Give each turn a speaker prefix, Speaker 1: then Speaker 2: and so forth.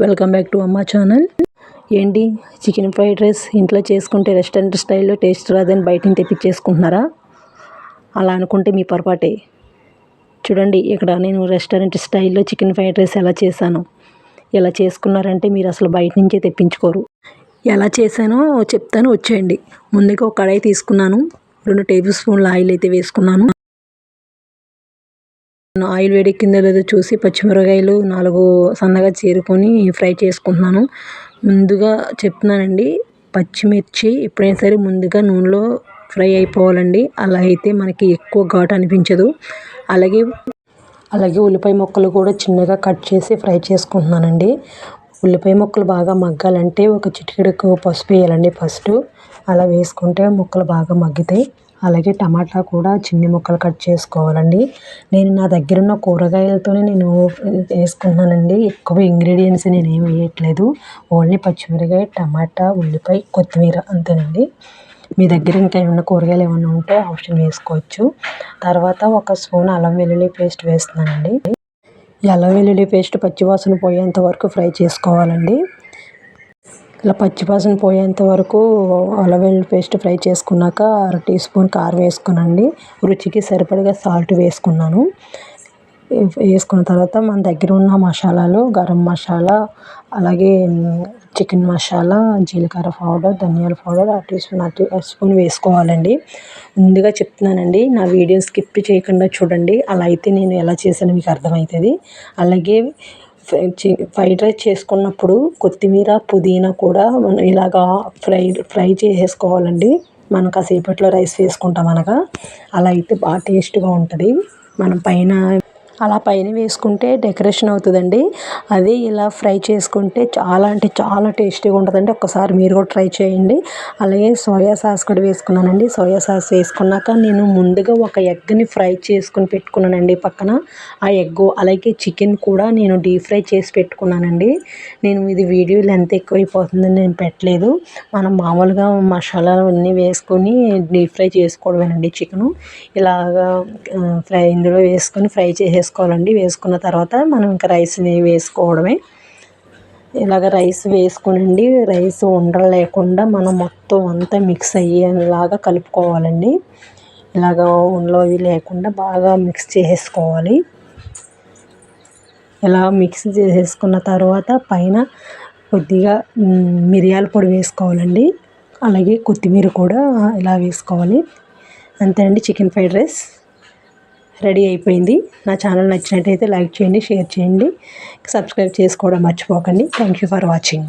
Speaker 1: Welcome back to Amma channel. ఏంటి? Chicken fried rice ఇంట్లో చేసుకుంటే రెస్టారెంట్ స్టైల్లో టేస్ట్ రాదని బయట నుంచి తెప్పించేసుకుంటున్నారా? అలా అనుకుంటే మీ పొరపాటే. చూడండి ఇక్కడ నేను రెస్టారెంట్ స్టైల్లో చికెన్ ఫ్రైడ్ రైస్ ఎలా చేశాను. ఎలా చేసుకున్నారంటే మీరు అసలు బయట నుంచే తెప్పించుకోరు. ఎలా చేశానో చెప్తాను వచ్చేయండి. ముందుగా ఒక కడాయి తీసుకున్నాను. రెండు టేబుల్ స్పూన్ల ఆయిల్ అయితే వేసుకున్నాను. ఆయిల్ వేడెక్కిందో లేదో చూసి పచ్చిమిరకాయలు నాలుగు సన్నగా చీరుకొని ఫ్రై చేసుకుంటున్నాను. ముందుగా చెప్తున్నానండి పచ్చిమిర్చి ఎప్పుడైనా సరే ముందుగా నూనెలో ఫ్రై అయిపోవాలండి. అలా అయితే మనకి ఎక్కువ ఘాటు అనిపించదు. అలాగే అలాగే ఉల్లిపాయ ముక్కలు కూడా చిన్నగా కట్ చేసి ఫ్రై చేసుకుంటున్నానండి. ఉల్లిపాయ ముక్కలు బాగా మగ్గాలంటే ఒక చిటికెడుకు పసుపు వేయాలండి ఫస్ట్. అలా వేసుకుంటే ముక్కలు బాగా మగ్గుతాయి. అలాగే టమాటా కూడా చిన్ని ముక్కలు కట్ చేసుకోవాలండి. నేను నా దగ్గర ఉన్న కూరగాయలతోనే నేను వేసుకున్నానండి ఎక్కువ ఇంగ్రీడియంట్స్ నేను ఏమి వేయట్లేదు. ఓన్లీ పచ్చిమిరకాయ టమాటా ఉల్లిపాయ కొత్తిమీర అంతేనండి. మీ దగ్గర ఇంకా ఏమైనా కూరగాయలు ఏమైనా ఉంటే ఆప్షన్ వేసుకోవచ్చు. తర్వాత ఒక స్పూన్ అల్లం వెల్లుల్లి పేస్ట్ వేస్తున్నానండి. అల్లం వెల్లుల్లి పేస్ట్ పచ్చివాసన పోయేంత వరకు ఫ్రై చేసుకోవాలండి. ఇలా పచ్చివాసన పోయేంత వరకు అల్లం వెల్లుల్లి పేస్ట్ ఫ్రై చేసుకున్నాక అర టీ స్పూన్ కారం వేసుకునండి. రుచికి సరిపడగా సాల్ట్ వేసుకున్నాను. వేసుకున్న తర్వాత మన దగ్గర ఉన్న మసాలాలు గరం మసాలా అలాగే చికెన్ మసాలా జీలకర్ర పౌడర్ ధనియాల పౌడర్ అర టీ స్పూన్ అర స్పూన్ వేసుకోవాలండి. ముందుగా చెప్తున్నానండి నా వీడియో స్కిప్ చేయకుండా చూడండి అలా అయితే నేను ఎలా చేశానో మీకు అర్థమవుతుంది. అలాగే ఫ్రైడ్ రైస్ చేసుకున్నప్పుడు కొత్తిమీర పుదీనా కూడా మనం ఇలాగా ఫ్రై ఫ్రై చేసేసుకోవాలండి. మనం కాసేపట్లో రైస్ వేసుకుంటాం అనగా అలా అయితే బాగా టేస్ట్గా ఉంటుంది. మనం పైన అలా పైన వేసుకుంటే డెకరేషన్ అవుతుందండి. అదే ఇలా ఫ్రై చేసుకుంటే చాలా అంటే చాలా టేస్టీగా ఉంటుందండి. ఒక్కసారి మీరు కూడా ట్రై చేయండి. అలాగే సోయా సాస్ కూడా వేసుకున్నానండి. సోయా సాస్ వేసుకున్నాక నేను ముందుగా ఒక ఎగ్ని ఫ్రై చేసుకుని పెట్టుకున్నానండి పక్కన. ఆ ఎగ్ అలాగే చికెన్ కూడా నేను డీప్ ఫ్రై చేసి పెట్టుకున్నానండి. నేను ఇది వీడియో లెంత్ ఎక్కువైపోతుందని నేను పెట్టలేదు. మనం మామూలుగా మసాలాలు అన్నీ వేసుకొని డీప్ ఫ్రై చేసుకోవడమేనండి చికెను. ఇలాగా ఫ్రై ఇందులో వేసుకొని ఫ్రై చేసేసి వేసుకోవాలండి. వేసుకున్న తర్వాత మనం ఇంకా రైస్ని వేసుకోవడమే. ఇలాగ రైస్ వేసుకునండి. రైస్ ఉండలు లేకుండా మనం మొత్తం అంతా మిక్స్ అయ్యేలాగా కలుపుకోవాలండి. ఇలాగ ఉండలు అవి లేకుండా బాగా మిక్స్ చేసేసుకోవాలి. ఇలా మిక్స్ చేసేసుకున్న తర్వాత పైన కొద్దిగా మిరియాల పొడి వేసుకోవాలండి. అలాగే కొత్తిమీర కూడా ఇలా వేసుకోవాలి. అంతే అండి. Chicken fried rice. రెడీ అయిపోయింది. నా ఛానల్ నచ్చినట్టయితే లైక్ చేయండి షేర్ చేయండి. సబ్స్క్రైబ్ చేసుకోవడం మర్చిపోకండి. Thank you for watching